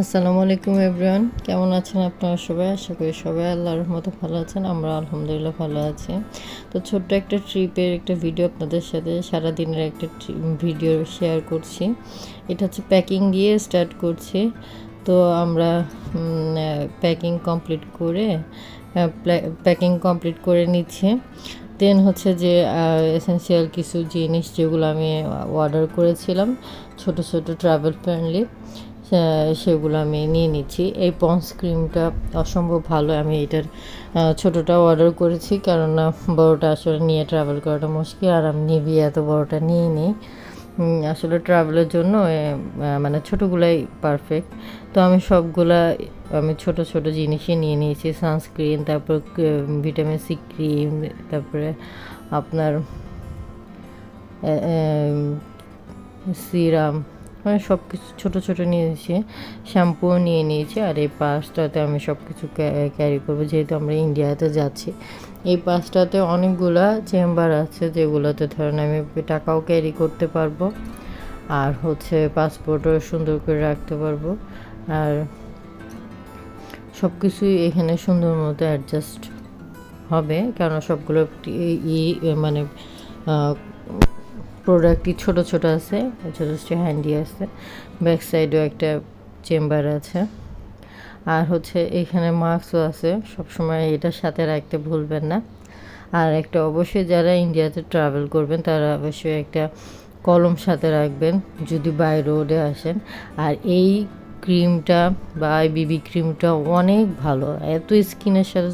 আসসালামু আলাইকুম এভরিওয়ান, কেমন আছেন আপনারা সবাই? আশা করি সবাই আল্লাহর রহমতে ভালো আছেন, আমরা আলহামদুলিল্লাহ ভালো আছি। তো ছোট্ট একটা ট্রিপের একটা ভিডিও আপনাদের সাথে সারা দিনের একটা ভিডিও শেয়ার করছি। এটা হচ্ছে প্যাকিং দিয়ে স্টার্ট করছি। তো আমরা প্যাকিং কমপ্লিট করে প্যাকিং কমপ্লিট করে নিচ্ছি। দেন হচ্ছে যে এসেন্সিয়াল কিছু জিনিস যেগুলো আমি অর্ডার করেছিলাম, ছোট ছোট ট্রাভেল ফ্রেন্ডলি সেগুলো আমি নিয়ে নিচ্ছি। এই পন্স ক্রিমটা অসম্ভব ভালো। আমি এটার ছোটোটা অর্ডার করেছি কেননা বড়োটা আসলে নিয়ে ট্রাভেল করাটা মুশকিল। আর আমি নিবি এত বড়োটা নিয়ে নিই। আসলে ট্রাভেলের জন্য মানে ছোটোগুলাই পারফেক্ট তো আমি সবগুলা, আমি ছোট ছোট জিনিসই নিয়ে নিয়েছি। সানস্ক্রিন তারপর ভিটামিন সি ক্রিম তারপরে আপনার সিরাম মানে সব কিছু ছোটো ছোটো নিয়েছি। শ্যাম্পুও নিয়ে নিয়েছি আর এই পাঁচটাতে আমি সব কিছু ক্যারি করব। যেহেতু আমরা ইন্ডিয়াতে যাচ্ছি, এই পাঁচটাতে অনেকগুলা চেম্বার আছে যেগুলোতে ধরেন আমি টাকাও ক্যারি করতে পারব আর হচ্ছে পাসপোর্টও সুন্দর করে রাখতে পারব। আর সব কিছুই এখানে সুন্দর মতো অ্যাডজাস্ট হবে কেন সবগুলো ই মানে প্রোডাক্টই ছোট ছোট আছে, ছোটো ছোটো হ্যান্ডি আছে ব্যাক সাইডেও একটা চেম্বার আছে। আর হচ্ছে এখানে মাস্কও আছে, সবসময় এটার সাথে রাখতে ভুলবেন না। আর একটা অবশ্যই যারা ইন্ডিয়াতে ট্রাভেল করবেন, তারা অবশ্যই একটা কলম সাথে রাখবেন, যদি বাই রোডে আসেন। আর এই ক্রিমটা বা বিবি ক্রিমটা অনেক ভালো, এত স্কিনের সাথে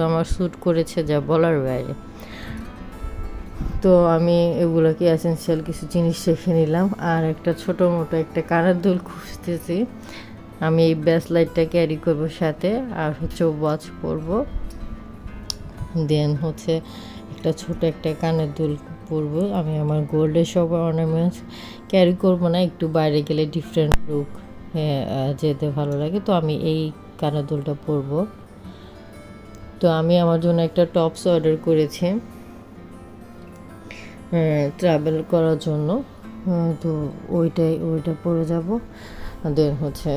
আমার শ্যুট করেছে যা বলার বাইরে। তো আমি এগুলোকে এসেন্সিয়াল কিছু জিনিস শেখে নিলাম। আর একটা ছোটো মোটো একটা কানের দুল খুঁজতেছি। আমি এই ব্যাস লাইটটা ক্যারি করব সাথে। আর হচ্ছে ওয়াচ পরব। দেন হচ্ছে একটা ছোট একটা কানের দুল পরবো। আমি আমার গোল্ডের সব অর্নামেন্টস ক্যারি করব না। একটু বাইরে গেলে ডিফারেন্ট লুক যেতে ভালো লাগে। তো আমি এই কানের দুলটা পরবো। তো আমি আমার জন্য একটা টপস অর্ডার করেছি। ট্রাভেল করার জন্য। তো ওইটাই, ওইটা পরে যাব। দেন হচ্ছে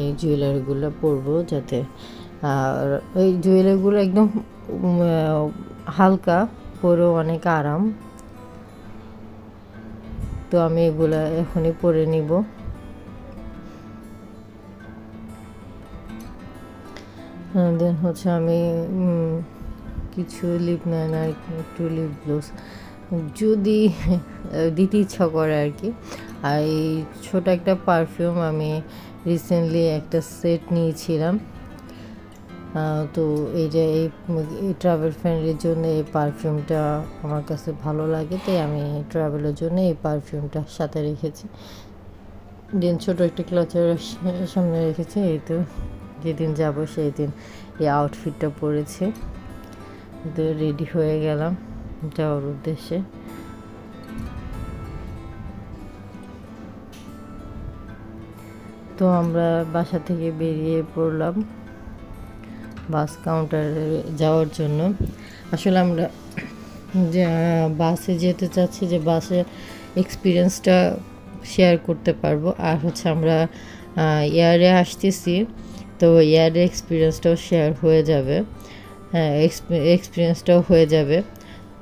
এই জুয়েলারিগুলো পরবো যাতে আর এই জুয়েলারিগুলো একদম হালকা, পরেও অনেক আরাম। তো আমি এগুলা এখনই পরে নিব। দেন হচ্ছে আমি কিছু লিপ লাইনার একটু লিপ গ্লোস যদি দিতে ইচ্ছা করে আর কি আর এই ছোটো একটা পারফিউম আমি রিসেন্টলি একটা সেট নিয়েছিলাম। তো এই যে এই ট্রাভেল ফ্রেন্ডের জন্য এই পারফিউমটা আমার কাছে ভালো লাগে, তাই আমি ট্রাভেলের জন্য এই পারফিউমটা সাথে রেখেছি। দিন ছোটো একটা ক্লচের সামনে রেখেছি, এই তো যেদিন যাব সেই দিন এই আউটফিটটা পরেছি। তো রেডি হয়ে গেলাম। যাওয়ার উদ্দেশ্যে। তো আমরা বাসা থেকে বেরিয়ে পড়লাম বাস কাউন্টারে যাওয়ার জন্য। আসলে আমরা যে, বাসে যেতে চাচ্ছি যে বাসে এক্সপিরিয়েন্সটা শেয়ার করতে পারব। আর হচ্ছে আমরা এয়ারে আসতেছি, তো এয়ারে এক্সপিরিয়েন্সটাও শেয়ার হয়ে যাবে। হ্যাঁ এক্সপিরিয়েন্সটাও হয়ে যাবে।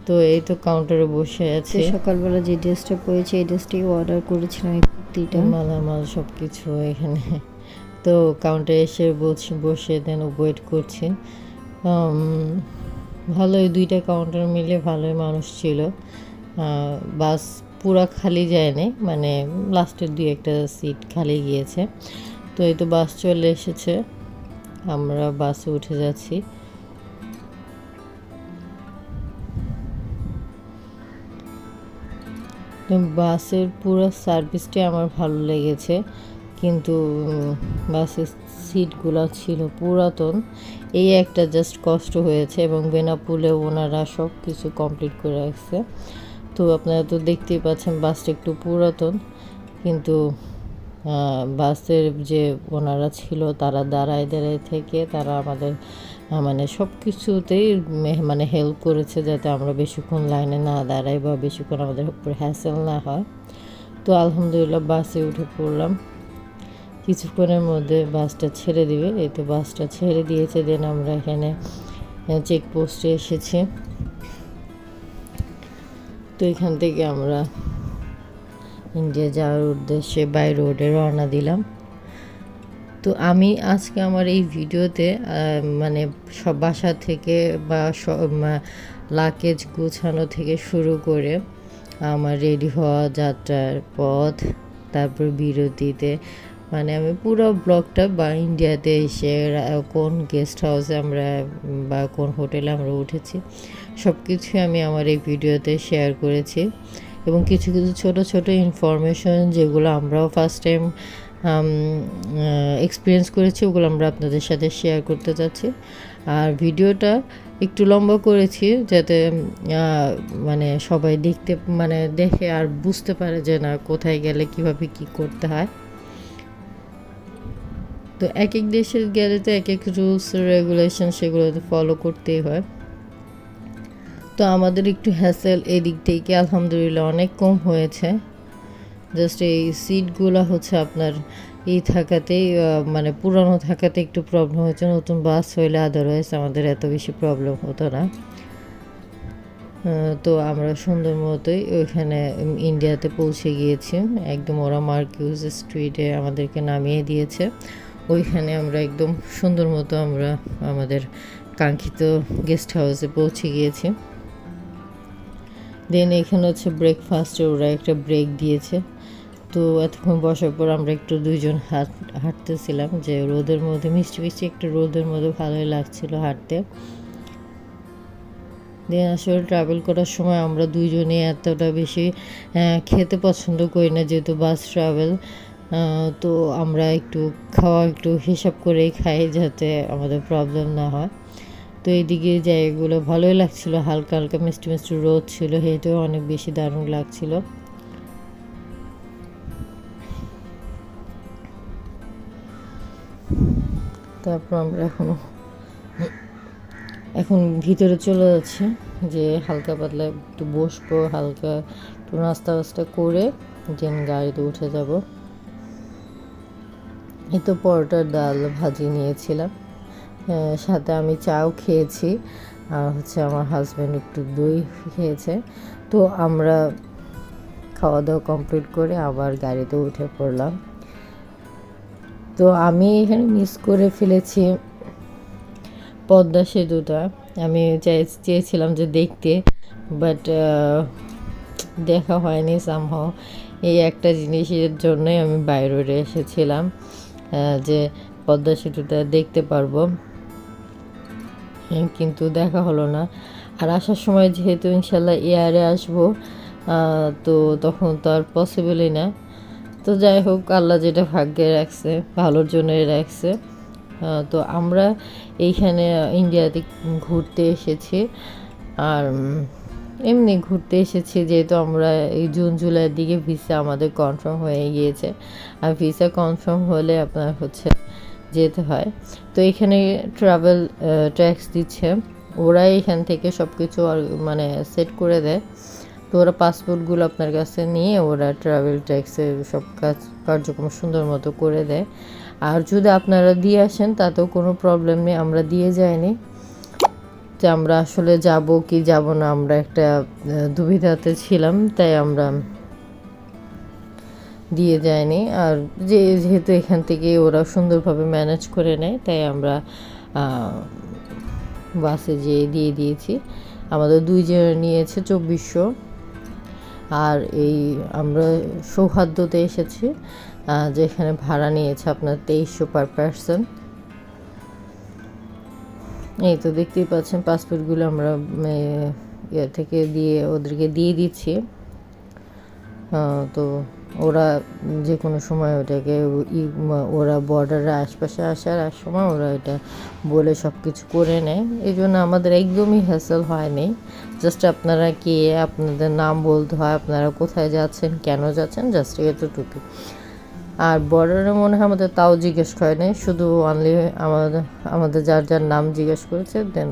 তো এই তো কাউন্টারে বসে আছে। সকালবেলা যে ড্রেসটা পরেছি এই ড্রেসটাই অর্ডার করেছিলাম এই কুর্তিটা। মালামাল সব কিছু এখানে। তো কাউন্টারে এসে বসে বসে দেন ওয়েট করছি। ভালোই দুইটা কাউন্টার মিলে ভালোই মানুষ ছিল। বাস পুরা খালি যায়নি মানে লাস্টের দুই একটা সিট খালি গিয়েছে। তো এই তো বাস চলে এসেছে। আমরা বাসে উঠে যাচ্ছি। বাসের পুরো সার্ভিসটাই আমার ভালো লেগেছে। কিন্তু বাসের সিটগুলো ছিল পুরাতন। এই একটা জাস্ট কষ্ট হয়েছে এবং বেনাপুলে ওনারা সব কিছু কমপ্লিট করে রাখছে। তো আপনারা তো দেখতেই পাচ্ছেন বাসটা একটু পুরাতন। কিন্তু বাসের যে ওনারা ছিল তারা দাঁড়ায় দাঁড়ায় থেকে তারা আমাদের মানে সব কিছুতেই মানে হেল্প করেছে যাতে আমরা বেশিক্ষণ লাইনে না দাঁড়াই বা বেশিক্ষণ আমাদের উপর হ্যাসেল না হয়। তো আলহামদুলিল্লাহ বাসে উঠে পড়লাম। কিছুক্ষণের মধ্যে বাসটা ছেড়ে দিবে। এই তো বাসটা ছেড়ে দিয়েছে দেন আমরা এখানে চেকপোস্টে এসেছি। তো এখান থেকে আমরা ইন্ডিয়া যাওয়ার উদ্দেশ্যে বাই রোডে রওনা দিলাম। তো আমি আজকে আমার এই ভিডিওতে মানে সব বাসা থেকে বা লাকেজ গুছানো থেকে শুরু করে আমার রেডি হওয়া যাত্রার পথ, তারপর বিরতিতে মানে আমি পুরো ব্লগটা বা ইন্ডিয়াতে এসে কোন গেস্ট হাউসে আমরা বা কোন হোটেলে আমরা উঠেছি সব কিছুই আমি আমার এই ভিডিওতে শেয়ার করেছি। এবং কিছু কিছু ছোট ছোট ইনফরমেশন যেগুলো আমরাও ফার্স্ট টাইম এক্সপিরিয়েন্স করেছি, ওগুলো আমরা আপনাদের সাথে শেয়ার করতে চাচ্ছি আর ভিডিওটা একটু লম্বা করেছি, যাতে মানে সবাই দেখতে মানে দেখে আর বুঝতে পারে যে না, কোথায় গেলে কীভাবে কি করতে হয়। তো এক এক দেশে গেলে তো এক এক রুলস রেগুলেশন সেগুলো ফলো করতেই হয়। তো আমাদের একটু হ্যাসেল এই দিক থেকে, আলহামদুলিল্লাহ, অনেক কম হয়েছে। জাস্ট এই সিটগুলো হচ্ছে আপনার এই থাকাতেই মানে পুরানো থাকাতে একটু প্রবলেম হয়েছে। নতুন বাস হইলে আদারওয়াইজ আমাদের এত বেশি প্রবলেম হতো না। তো আমরা সুন্দর মতোই ওইখানে ইন্ডিয়াতে পৌঁছে গিয়েছি। একদম ওরা মার্কিউজ স্ট্রিটে আমাদেরকে নামিয়ে দিয়েছে। ওইখানে আমরা একদম সুন্দর মতো আমরা আমাদের কাঙ্ক্ষিত গেস্ট হাউসে পৌঁছে গিয়েছি। দেন এখানে হচ্ছে ব্রেকফাস্টে ওরা একটা ব্রেক দিয়েছে। তো এতক্ষণ বসার পর আমরা একটু দুইজন হাঁট, হাঁটতেছিলাম যে রোদের মধ্যে, মিষ্টি মিষ্টি একটু রোদের মধ্যে ভালোই লাগছিল হাঁটতে। দেন আসলে ট্রাভেল করার সময় আমরা দুইজনে এতটা বেশি খেতে পছন্দ করি না যেহেতু বাস ট্রাভেল তো আমরা একটু খাওয়া একটু হিসাব করেই খাই যাতে আমাদের প্রবলেম না হয়। তো এইদিকে জায়গাগুলো ভালোই লাগছিল, হালকা হালকা মিষ্টি মিষ্টি রোদ ছিল, হেঁটেও অনেক বেশি দারুণ লাগছিল। তারপর আমরা এখন এখন ভিতরে চলে যাচ্ছে যে হালকা পাতলা একটু বসবো, হালকা একটু নাস্তা বাস্তা করে দেন গাড়িতে উঠে যাব। এই তো পরোটার ডাল ভাজি নিয়েছিলাম। সাথে আমি চাও খেয়েছি আর হচ্ছে আমার হাজব্যান্ড একটু দই খেয়েছে। তো আমরা খাওয়া দাওয়া কমপ্লিট করে আবার গাড়িতে উঠে পড়লাম। তো আমি এখানে মিস করে ফেলেছি পদ্মা সেতুটা। আমি চাই চেয়েছিলাম যে দেখতে বাট দেখা হয়নি সামহাও এই একটা জিনিসের জন্যই আমি বাইরে এসেছিলাম যে পদ্মা সেতুটা দেখতে পারব। কিন্তু দেখা হলো না। আর আসার সময় যেহেতু ইনশাল্লাহ এয়ারে আসব তো তখন তো আর পসিবলই না। তো যাই হোক, আল্লাহ যেটা ভাগ্যে রাখছে, ভালোর জন্যই রাখছে। তো আমরা এইখানে ইন্ডিয়াতে ঘুরতে এসেছি। আর এমনি ঘুরতে এসেছি যেহেতু আমরা এই জুন, জুলাইয়ের দিকে ভিসা আমাদের কনফার্ম হয়ে গিয়েছে। আর ভিসা কনফার্ম হলে আপনার হচ্ছে যেতে হয়। তো এখানে ট্রাভেল ট্যাক্স দিচ্ছে। ওরা এখান থেকে সব কিছু মানে সেট করে দেয়। তো ওরা পাসপোর্টগুলো আপনার কাছে নিয়ে ওরা ট্রাভেল ট্যাক্সের সব কাজ, কার্যক্রম সুন্দর মতো করে দেয়। আর যদি আপনারা দিয়ে আসেন, তাতেও কোনো প্রবলেম নেই, আমরা দিয়ে যাইনি। যে আমরা আসলে যাব কি যাব না, আমরা একটা দুবিধাতে ছিলাম, তাই আমরা দিয়ে যায়নি আর যে, যেহেতু এখান থেকে ওরা সুন্দরভাবে ম্যানেজ করে নেয়, তাই আমরা বাসে যেয়ে দিয়ে দিয়েছি। আমাদের দুইজনের নিয়েছে চব্বিশশো। আর এই আমরা সৌহার্দ্যতে এসেছি যেখানে ভাড়া নিয়েছে আপনার তেইশশো পার পার্সন এই তো দেখতেই পাচ্ছেন পাসপোর্টগুলো আমরা ইয়ে থেকে দিয়ে ওদেরকে দিয়ে দিচ্ছি। তো ওরা যে কোনো সময় ওটাকে ওরা বর্ডারের আশপাশে আসার এক সময় ওরা এটা বলে সব কিছু করে নেয়। এই জন্য আমাদের একদমই হ্যাসেল হয়নি। জাস্ট আপনারা কে, আপনাদের নাম বলতে হয়, আপনারা কোথায় যাচ্ছেন, কেন যাচ্ছেন জাস্ট এতটুকু আর বর্ডারে মনে হয় আমাদের তাও জিজ্ঞেস করে নাই শুধু অনলি আমাদের আমাদের যার যার নাম জিজ্ঞেস করেছে দেন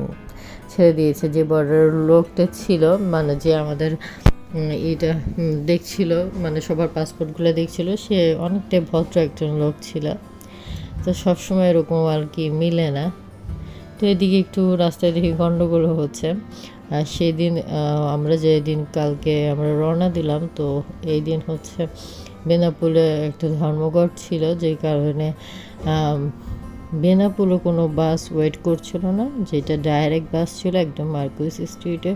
ছেড়ে দিয়েছে। যে বর্ডারের লোকটা ছিল মানে যে আমাদের এটা দেখছিল মানে সবার পাসপোর্টগুলো দেখছিল। সে অনেকটাই ভদ্র একজন লোক ছিল। তো সবসময় এরকম আর কি মিলে না। তো এদিকে একটু রাস্তায় দেখি গণ্ডগোল হচ্ছে। আর সেই দিন আমরা যে দিন কালকে আমরা রওনা দিলাম, তো এই দিন হচ্ছে বেনাপুলে একটা ধর্মঘট ছিল যেই কারণে বেনাপুলে কোনো বাস ওয়েট করছিল না, যেটা ডাইরেক্ট বাস ছিল একদম মার্কুইস স্ট্রিটে।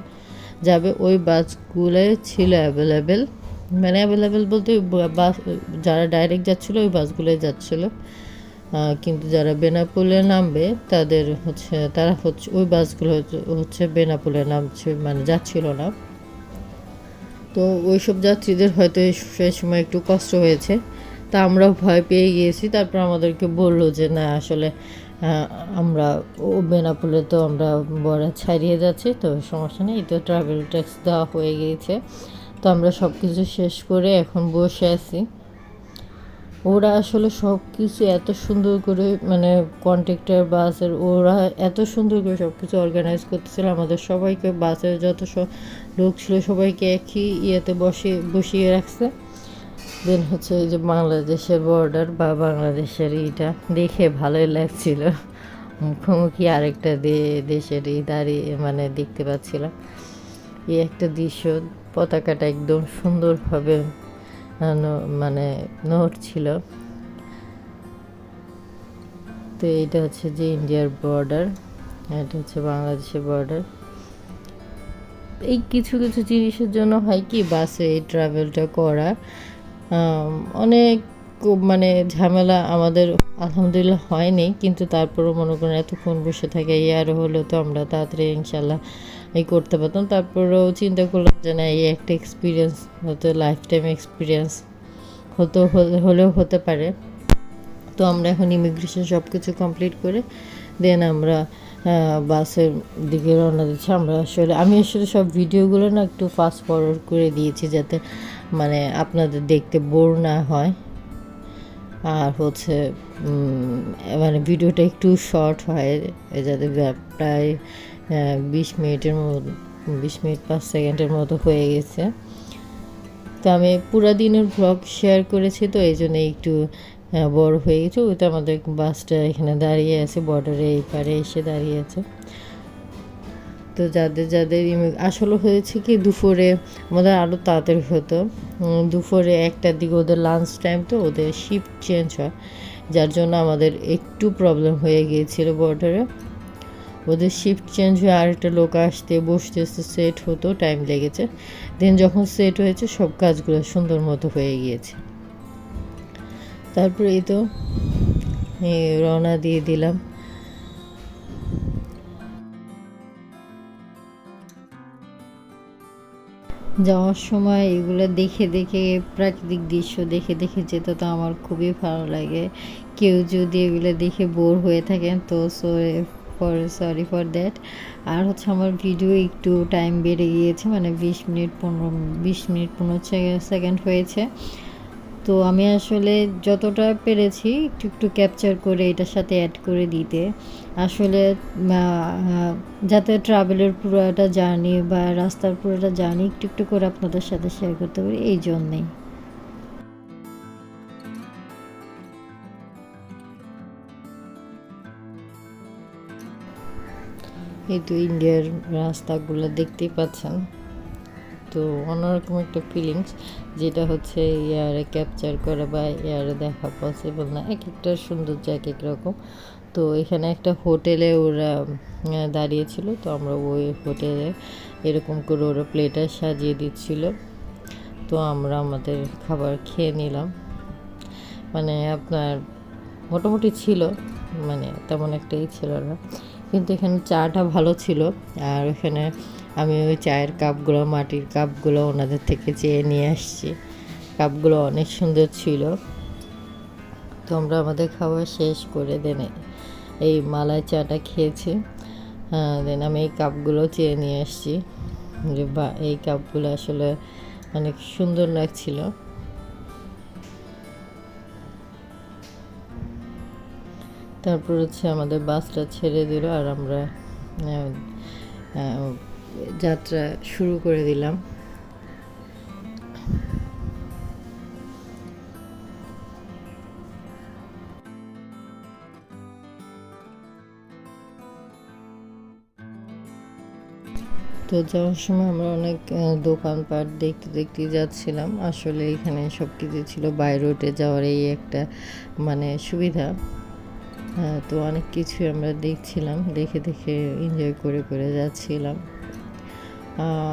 যাবে, ওই বাসগুলো ছিল অ্যাভেলেবেল মানে অ্যাভেলেবেল বলতে বাস, যারা ডাইরেক্ট যাচ্ছিল, ওই বাসগুলোই যাচ্ছিল। কিন্তু যারা বেনাপুলে নামবে, তাদের হচ্ছে, তারা হচ্ছে, ওই বাসগুলো হচ্ছে- বেনাপুলে নামছে মানে যাচ্ছিল না। তো ওইসব যাত্রীদের হয়তো সেই সময় একটু কষ্ট হয়েছে। তা আমরা ভয় পেয়ে গিয়েছি। তারপর আমাদেরকে বলল যে, না, আসলে আমরা ও বেনাপুলে তো আমরা বড়া ছাড়িয়ে যাচ্ছি, তো সমস্যা নেই। তো ট্রাভেল ট্যাক্স দেওয়া হয়ে গিয়েছে। তো আমরা সব কিছু শেষ করে এখন বসে আছি। ওরা আসলে সব কিছু এত সুন্দর করে মানে কন্ট্রাক্টর বাসের, ওরা এত সুন্দর করে সব কিছু অর্গানাইজ করতেছিল। আমাদের সবাইকে বাসের যত লোক ছিল সবাইকে একই ইয়েতে বসে, বসিয়ে রাখছে। দেন হচ্ছে এই যে বাংলাদেশের বর্ডার বা বাংলাদেশের ইটা দেখে ভালোই লাগছিল। মুখোমুখি আরেকটা দেশের ই দাঁড়িয়ে মানে দেখতে পাচ্ছিলাম। এই একটা দৃশ্য, পতাকাটা একদম সুন্দরভাবে মানে নোট ছিল তো এটা হচ্ছে যে ইন্ডিয়ার বর্ডার এটা হচ্ছে বাংলাদেশের বর্ডার এই কিছু কিছু জিনিসের জন্য হয় কি, বাসে এই ট্রাভেলটা করা। অনেক মানে ঝামেলা আমাদের আলহামদুলিল্লাহ হয়নি, কিন্তু তারপরেও মনে করেন এতক্ষণ বসে থাকে এই আরও হলেও তো আমরা তাড়াতাড়ি ইনশাল্লাহ এই করতে পারতাম। তারপরেও চিন্তা করলাম যে না, এই একটা এক্সপিরিয়েন্স হয়তো লাইফ টাইম এক্সপিরিয়েন্স হতো হলেও হতে পারে। তো আমরা এখন ইমিগ্রেশন সব কিছু কমপ্লিট করে দেন আমরা বাসের দিকে রওনা দিচ্ছি। আমরা আসলে আমি আসলে সব ভিডিওগুলো না একটু ফাস্ট ফরওয়ার্ড করে দিয়েছি যাতে মানে আপনাদের দেখতে বোর না হয়। আর হচ্ছে মানে ভিডিওটা একটু শর্ট হয় যাতে প্রায় বিশ মিনিটের মতো বিশ মিনিট পাঁচ সেকেন্ডের মতো হয়ে গেছে। তো আমি পুরা দিনের ব্লগ শেয়ার করেছি, তো এই জন্য একটু বড় হয়ে গেছে। ওইটা আমাদের বাসটা এখানে দাঁড়িয়ে আছে বর্ডারে এই পারে এসে দাঁড়িয়ে আছে। তো যাদের যাদের আসলে হয়েছে কি দুপুরে আমাদের আরও তাড়াতাড়ি হতো। দুপুরে একটার দিকে ওদের লাঞ্চ টাইম তো ওদের শিফট চেঞ্জ হয়, যার জন্য আমাদের একটু প্রবলেম হয়ে গিয়েছিল বর্ডারে ওদের শিফট চেঞ্জ হয়ে আরেকটা লোক আসতে, বসতে আসতে সেট হতো টাইম লেগেছে। দেন যখন সেট হয়েছে, সব কাজগুলো সুন্দর মতো হয়ে গিয়েছে। তারপরে এই তো রওনা দিয়ে দিলাম। যাওয়ার সময় এগুলো দেখে দেখে, প্রাকৃতিক দৃশ্য দেখে দেখে যেতে তো আমার খুবই ভালো লাগে। কেউ যদি এগুলো দেখে বোর হয়ে থাকেন, তো ফর সরি ফর দ্যাট আর হচ্ছে আমার ভিডিও একটু টাইম বেড়ে গিয়েছে মানে বিশ মিনিট পনেরো, বিশ মিনিট পনেরো সেকেন্ড হয়েছে। তো আমি আসলে যতটা পেরেছি একটু একটু ক্যাপচার করে এটার সাথে অ্যাড করে দিতে। আসলে যাতে ট্রাভেলের পুরোটা জার্নি বা রাস্তার পুরোটা জার্নি একটু একটু করে আপনাদের সাথে শেয়ার করতে পারি, এই জন্যেই। এই তো ইন্ডিয়ার রাস্তাগুলো দেখতেই পাচ্ছেন। তো অন্যরকম একটা ফিলিংস যেটা হচ্ছে এয়ারে ক্যাপচার করা বা এয়ারে দেখা পসিবল না, এক একটা সৌন্দর্য এক এক রকম। তো এখানে একটা হোটেলে ওরা দাঁড়িয়েছিল, তো আমরা ওই হোটেলে এরকম করে ওরা প্লেটার সাজিয়ে দিচ্ছিল। তো আমরা আমাদের খাবার খেয়ে নিলাম। মানে আপনার মোটামুটি ছিল মানে তেমন একটাই ছিল না। কিন্তু এখানে চাটা ভালো ছিল, আর ওখানে আমি ওই চায়ের কাপগুলো, মাটির কাপগুলো ওনাদের থেকে চেয়ে নিয়ে আসছি। কাপগুলো অনেক সুন্দর ছিল। তো আমরা আমাদের খাওয়া শেষ করে দেন, এই মালাই চাটা খেয়েছি। দেন আমি এই কাপগুলো চেয়ে নিয়ে আসছি। যে বা, এই কাপগুলো আসলে অনেক সুন্দর লাগছিল। তারপর হচ্ছে আমাদের বাসটা ছেড়ে দিল আর আমরা যাত্রা শুরু করে দিলাম। তো যাওয়ার সময় আমরা অনেক দোকানপাট দেখতে দেখতে যাচ্ছিলাম। আসলে এখানে সব কিছু ছিল বাই রোডে যাওয়ার এই একটা মানে সুবিধা। তো অনেক কিছু আমরা দেখছিলাম, দেখে দেখে এনজয় করে করে যাচ্ছিলাম।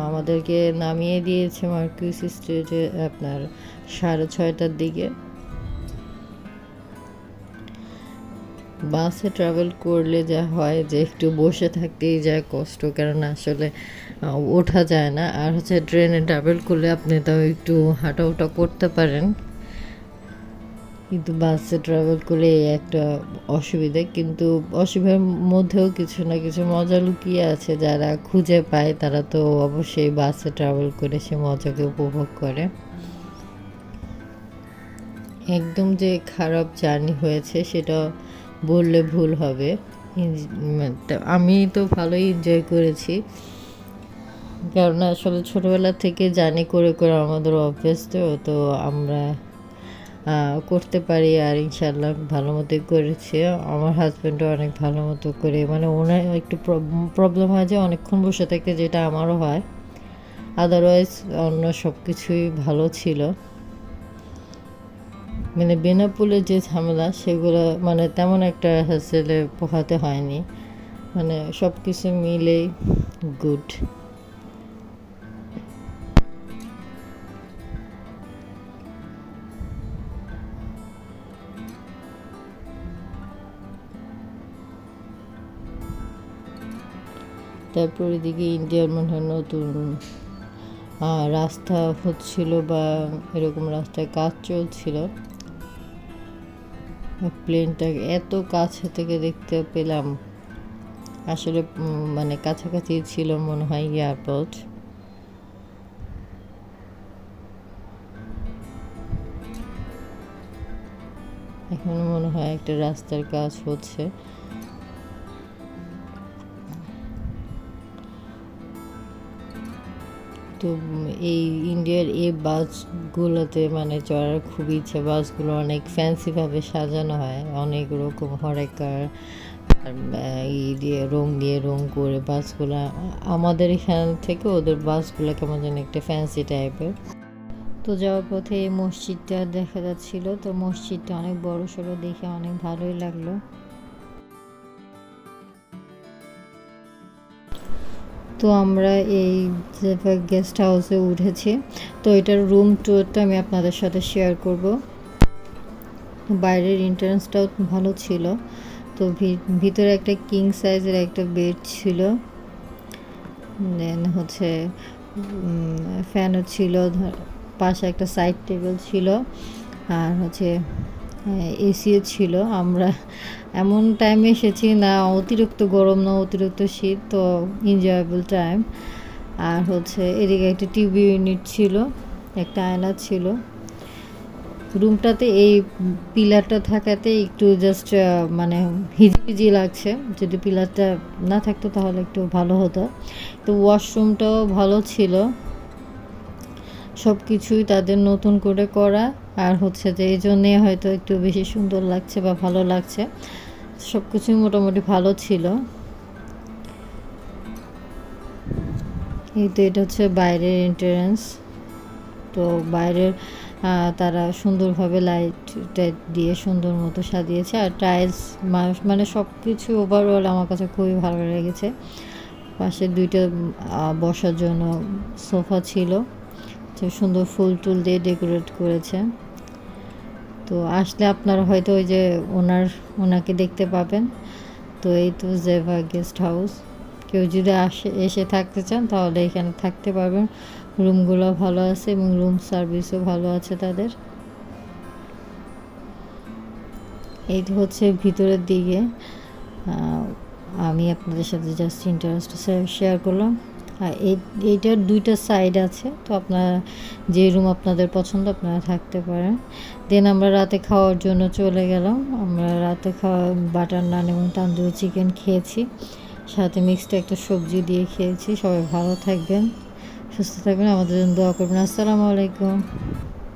আমাদেরকে নামিয়ে দিয়েছে মার্কিউস স্ট্রিটে আপনার সাড়ে ছয়টার দিকে। বাসে ট্রাভেল করলে যা হয় যে একটু বসে থাকতেই যায় কষ্ট, কারণ আসলে ওঠা যায় না। আর হচ্ছে ট্রেনে ট্রাভেল করলে আপনি তাও একটু হাঁটা ওটা করতে পারেন। কিন্তু বাসে ট্রাভেল এই একটা অসুবিধা, কিন্তু অসুবিধার মধ্যেও কিছু না কিছু মজা লুকিয়ে আছে। যারা খুঁজে পায়, তারা তো অবশ্যই বাসে ট্রাভেল করে সে মজাকে উপভোগ করে। একদম যে খারাপ জার্নি হয়েছে, সেটা বললে ভুল হবে। মানে আমি তো ভালোই এনজয় করেছি। কারণ আসলে ছোটোবেলা থেকে জার্নি করে করে আমাদের অভ্যেস তো তো আমরা করতে পারি আর ইনশাল্লাহ ভালো মতোই করেছে। আমার হাজব্যান্ডও অনেক ভালো মতো করে মানে ওনার একটু প্রবলেম হয় যে অনেকক্ষণ বসে থাকে যেটা আমারও হয়। আদারওয়াইজ অন্য সব কিছুই ভালো ছিল। মানে বেনাপুলের যে ঝামেলা, সেগুলো মানে তেমন একটা হাসেলে পোহাতে হয়নি। মানে সব কিছু মিলেই গুড তারপর এদিকে ইন্ডিয়ার মনে হয় নতুন রাস্তা হচ্ছিল বা এরকম রাস্তায় কাজ চলছিল। প্লেনটা এত কাছে থেকে দেখতে পেলাম, আসলে মানে কাছাকাছি ছিল মনে হয় এয়ারপোর্ট এখন মনে হয় একটা রাস্তার কাজ হচ্ছে। তো এই ইন্ডিয়ার এই বাসগুলোতে মানে চড়ার খুব ইচ্ছে, বাসগুলো অনেক ফ্যান্সিভাবে সাজানো হয়। অনেক রকম হরেকার ই দিয়ে, রং দিয়ে রং করে বাসগুলো। আমাদের এখান থেকে ওদের বাসগুলো কেমন যেন একটা ফ্যান্সি টাইপের তো যাওয়ার পথে এই মসজিদটা দেখা যাচ্ছিল। তো মসজিদটা অনেক বড় সড়ো দেখে অনেক ভালোই লাগল। তো আমরা এই গেস্ট হাউসে উঠেছি, তো এটার রুম টুরটা আমি আপনাদের সাথে শেয়ার করব। বাইরের এন্ট্রান্সটাও ভালো ছিল, তো ভিতরে একটা কিং সাইজের একটা বেড ছিল দেন হচ্ছে ফ্যানও ছিল পাশে একটা সাইড টেবিল ছিল, আর হচ্ছে এসিও ছিল, আমরা এমন টাইমে এসেছি, না অতিরিক্ত গরম, না অতিরিক্ত শীত, তো এনজয়েবল টাইম আর হচ্ছে এদিকে একটা টিভি ইউনিট ছিল, একটা আয়না ছিল। রুমটাতে এই পিলারটা থাকাতে একটু জাস্ট মানে হিজিবিজি লাগছে। যদি পিলারটা না থাকতো তাহলে একটু ভালো হতো। তো ওয়াশরুমটাও ভালো ছিল। সব কিছুই তাদের নতুন করে করা আর হচ্ছে যে এই জন্যে হয়তো একটু বেশি সুন্দর লাগছে বা ভালো লাগছে। সব কিছুই মোটামুটি ভালো ছিল। এই তো এটা হচ্ছে বাইরের এন্ট্রান্স তো বাইরের তারা সুন্দরভাবে লাইট টাইট দিয়ে সুন্দর মতো সাজিয়েছে আর টাইলস মানে সব কিছু ওভারঅল আমার কাছে খুবই ভালো লেগেছে। পাশে দুইটা বসার জন্য সোফা ছিল। তো সুন্দর ফুল টুল দিয়ে ডেকোরেট করেছে। তো আসলে আপনারা হয়তো ওই যে ওনার, ওনাকে দেখতে পাবেন। তো এই তো জেভা গেস্ট হাউস কেউ যদি আসে, এসে থাকতে চান, তাহলে এখানে থাকতে পারবেন। রুমগুলো ভালো আছে এবং রুম সার্ভিসও ভালো আছে তাদের। এই হচ্ছে ভিতরের দিকে। আমি আপনাদের সাথে জাস্ট ইন্টারেস্ট শেয়ার করলাম। আর এই- এইটার দুইটা সাইড আছে। তো আপনারা যে রুম আপনাদের পছন্দ, আপনারা থাকতে পারেন। দেন আমরা রাতে খাওয়ার জন্য চলে গেলাম। আমরা রাতে খাওয়া বাটার নান এবং তান্দুরি চিকেন খেয়েছি। সাথে মিক্সড একটা সবজি দিয়ে খেয়েছি। সবাই ভালো থাকবেন, সুস্থ থাকবেন। আমাদের জন্য দোয়া করবেন। আসসালামু আলাইকুম।